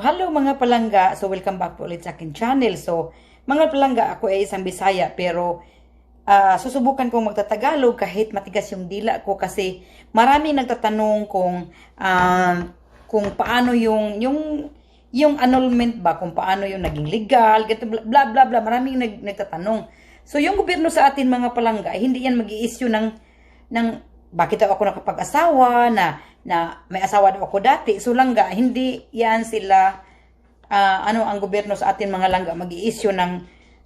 Hello mga palangga, so welcome back po ulit sa akin channel. So, mga palangga, ako ay isang Bisaya pero ah, susubukan kong magtatagalog kahit matigas yung dila ko kasi maraming nagtatanong kung ah, kung paano yung yung yung annulment ba, kung paano yung naging legal, ganito, bla bla bla, maraming nag, nagtatanong. So, yung gobyerno sa atin mga palangga, hindi yan mag issue ng ng bakit ako nakapag-asawa na na may asawa daw ako dati. So langga hindi yan sila ah, ano ang gobyerno sa atin mga langga. Mag-i-issue ng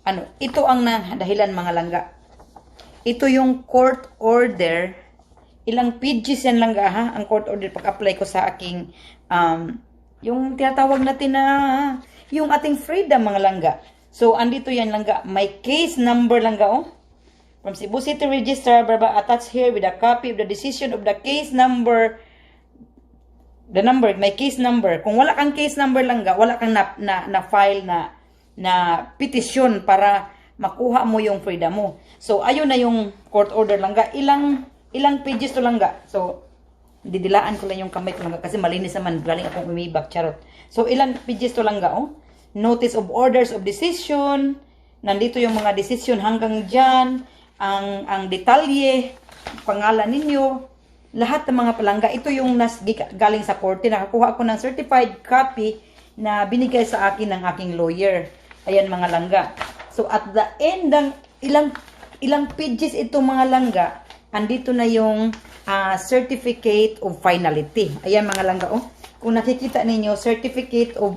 ano ito ang na, dahilan mga langga. Ito yung court order. Ilang pages yan langga ha? Ang court order pag-apply ko sa aking um, yung tinatawag natin na yung ating freedom mga langga. So andito yan langga. May case number langga oh. From Cebu City Register, blah, attached here with a copy of the decision of the case number, the number, may case number. Kung wala kang case number lang ga, wala kang na, na, na file na, na petition para makuha mo yung freedom mo. So, ayun na yung court order lang ga. Ilang, ilang pages to lang ga. So, didilaan ko lang yung kamay ko lang ga, kasi malinis naman, galing akong umibak, charot. So, ilang pages to lang ga, oh. Notice of orders of decision, nandito yung mga decision hanggang dyan, ang ang detalye, pangalan ninyo, lahat ng mga palangga. Ito yung nas, galing sa korte. Nakakuha ako ng certified copy na binigay sa akin ng aking lawyer. Ayan mga langga. So at the end ng ilang ilang pages ito mga langga, andito na yung ah, certificate of finality. Ayan mga langga oh. Kung nakikita ninyo, certificate of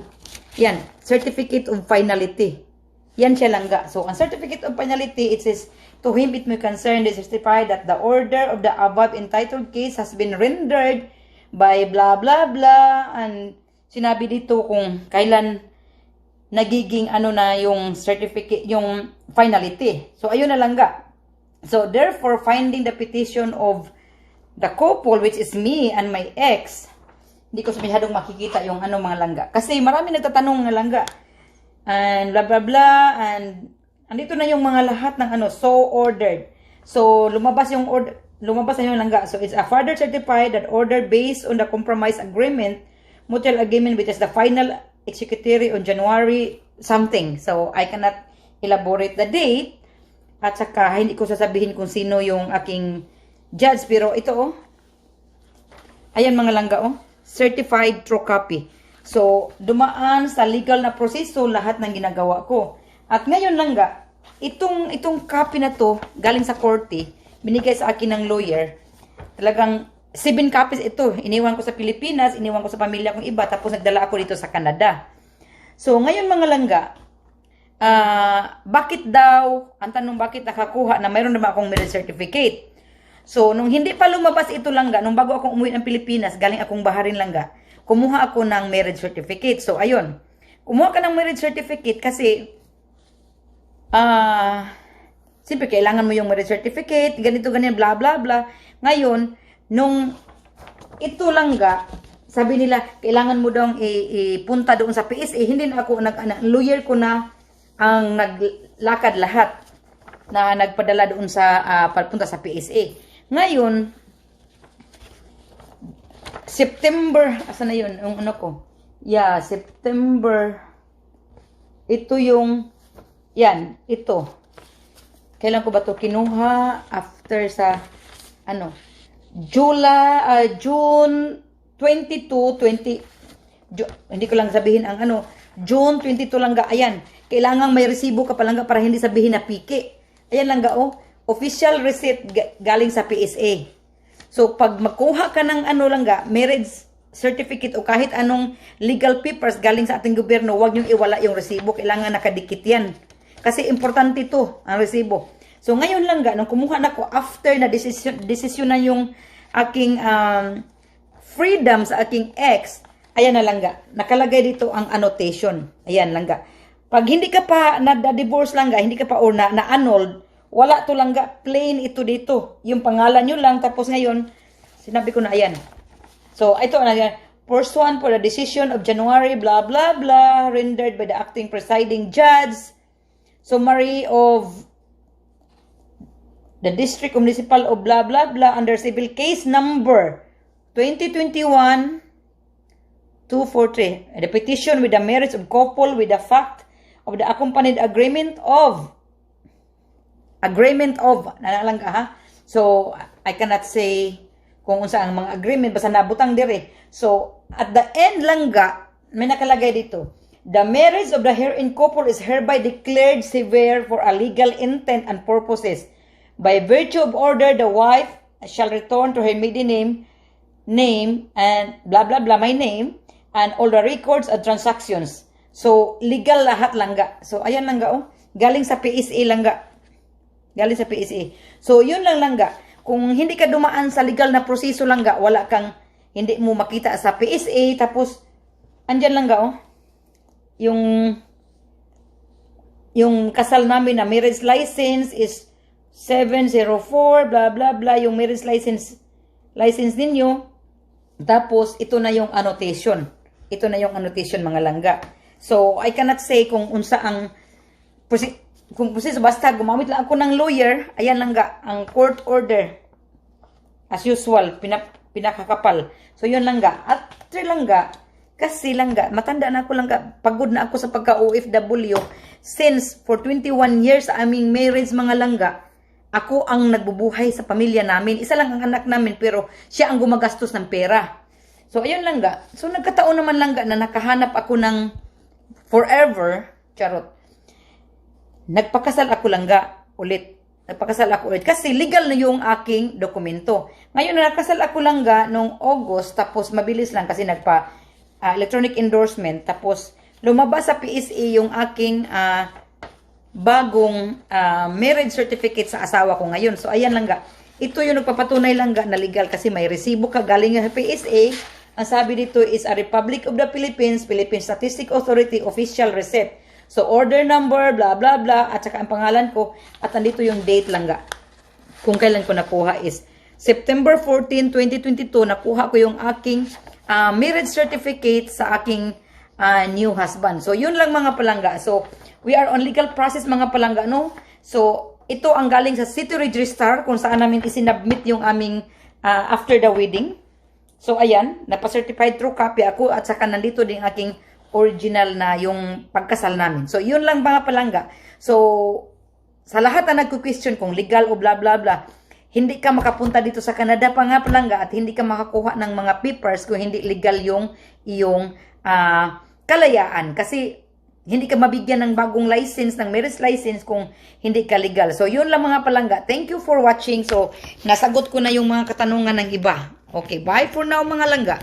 yan, certificate of finality. Yan siya langga. So, ang certificate of finality, it says, to him it may concern the certify that the order of the above entitled case has been rendered by blah blah blah and sinabi dito kung kailan nagiging ano na yung certificate yung finality. So ayun na langga. So therefore finding the petition of the couple which is me and my ex hindi ko masyadong makikita yung ano mga langga. Kasi marami nagtatanong na langga and blah blah blah and andito na yung mga lahat ng ano so ordered. So lumabas yung order lumabas na yung langga. So it's a further certified that order based on the compromise agreement mutual agreement which is the final executory on January something. So I cannot elaborate the date. At saka hindi ko sasabihin kung sino yung aking judge pero ito oh. Ayan mga langga oh. Certified true copy So, dumaan sa legal na proseso lahat ng ginagawa ko. At ngayon lang ga, itong, itong copy na to, galing sa korte, binigay sa akin ng lawyer, talagang seven copies ito. Iniwan ko sa Pilipinas, iniwan ko sa pamilya kong iba, tapos nagdala ako dito sa Canada. So, ngayon mga langga, ah bakit daw, ang tanong bakit nakakuha na mayroon naman akong marriage certificate. So, nung hindi pa lumabas ito langga, nung bago akong umuwi ng Pilipinas, galing akong baharin langga, kumuha ako ng marriage certificate. So, ayun. Kumuha ka ng marriage certificate kasi, ah, siyempre, kailangan mo yung marriage certificate, ganito, ganyan, bla, bla, bla. Ngayon, nung ito lang ga, sabi nila, kailangan mo daw ipunta doon sa PSA. Hindi na ako, nag, ano, lawyer ko na ang naglakad lahat na nagpadala doon sa, ah, papunta sa PSA. Ngayon, September, asa na yun, yung ano ko? Yeah, September. Ito yung, yan, ito. Kailan ko ba to kinuha? After sa, ano, July, ah, June 22, 20, Ju- hindi ko lang sabihin ang ano, June 22 lang ga, ayan. Kailangan may resibo ka pa lang ga para hindi sabihin na piki. Ayan lang ga, oh. Official receipt ga- galing sa PSA. So, pag magkuha ka ng ano lang ga, marriage certificate o kahit anong legal papers galing sa ating gobyerno, huwag niyong iwala yung resibo. Kailangan nakadikit yan. Kasi importante ito, ang resibo. So, ngayon lang ga, nung kumuha na ko, after na desisyon, desisyon na yung aking um, freedom sa aking ex, ayan na lang ga. Nakalagay dito ang annotation. Ayan lang ga. Pag hindi ka pa na-divorce lang ga, hindi ka pa or na, na-annulled, wala to lang ga. Plain ito dito. Yung pangalan nyo lang. Tapos ngayon, sinabi ko na ayan. So, ito na yan. Pursuant for the decision of January, blah, blah, blah, rendered by the acting presiding judge, summary of the district municipal of blah, blah, blah, under civil case number 2021 243. The petition with the marriage of couple with the fact of the accompanied agreement of agreement of nanalang ka ha? So I cannot say kung unsa ang mga agreement basta nabutang dire so at the end lang ga may nakalagay dito the marriage of the herein couple is hereby declared severe for a legal intent and purposes. By virtue of order the wife shall return to her maiden name name and blah blah blah my name and all the records and transactions. So legal lahat lang ga. So ayan lang ga oh. Galing sa PSA lang ga Galing sa PSA. So, yun lang lang ga. Kung hindi ka dumaan sa legal na proseso lang ga, wala kang, hindi mo makita sa PSA, tapos, andyan lang ga, oh. Yung, yung kasal namin na marriage license is 704, blah, blah, blah, yung marriage license, license ninyo. Tapos, ito na yung annotation. Ito na yung annotation, mga langga. So, I cannot say kung unsa ang, kung proseso, basta gumamit lang ako ng lawyer, ayan lang ga, ang court order. As usual, pinak, pinakakapal. So, yun lang ga. At three lang ga, kasi lang ga, matanda na ako lang ga, pagod na ako sa pagka-OFW. Since for 21 years aming marriage mga langga, ako ang nagbubuhay sa pamilya namin. Isa lang ang anak namin, pero siya ang gumagastos ng pera. So, ayun lang ga. So, nagkataon naman lang ga na nakahanap ako ng forever, charot, nagpakasal ako lang ga ulit. Nagpakasal ako ulit. Kasi legal na yung aking dokumento. Ngayon na nakasal ako lang ga noong August, tapos mabilis lang kasi nagpa ah, electronic endorsement, tapos lumabas sa PSA yung aking ah, bagong ah, marriage certificate sa asawa ko ngayon. So, ayan lang ga. Ito yung nagpapatunay lang ga na legal kasi may resibo ka galing sa PSA. Ang sabi dito is a Republic of the Philippines, Philippine Statistic Authority official receipt. So, order number, blah, blah, blah, at saka ang pangalan ko, at nandito yung date lang ga. Kung kailan ko nakuha is September 14, 2022, nakuha ko yung aking ah, marriage certificate sa aking ah, new husband. So, yun lang mga palangga. So, we are on legal process mga palangga, no? So, ito ang galing sa City Register kung saan namin isinubmit yung aming ah, after the wedding. So, ayan, napa-certified true copy ako at saka nandito din aking original na yung pagkasal namin. So, yun lang mga palangga. So, sa lahat na nagko-question kung legal o bla bla bla, hindi ka makapunta dito sa Canada pa nga palangga at hindi ka makakuha ng mga papers kung hindi legal yung iyong ah, kalayaan. Kasi hindi ka mabigyan ng bagong license, ng marriage license kung hindi ka legal. So, yun lang mga palangga. Thank you for watching. So, nasagot ko na yung mga katanungan ng iba. Okay, bye for now mga langga.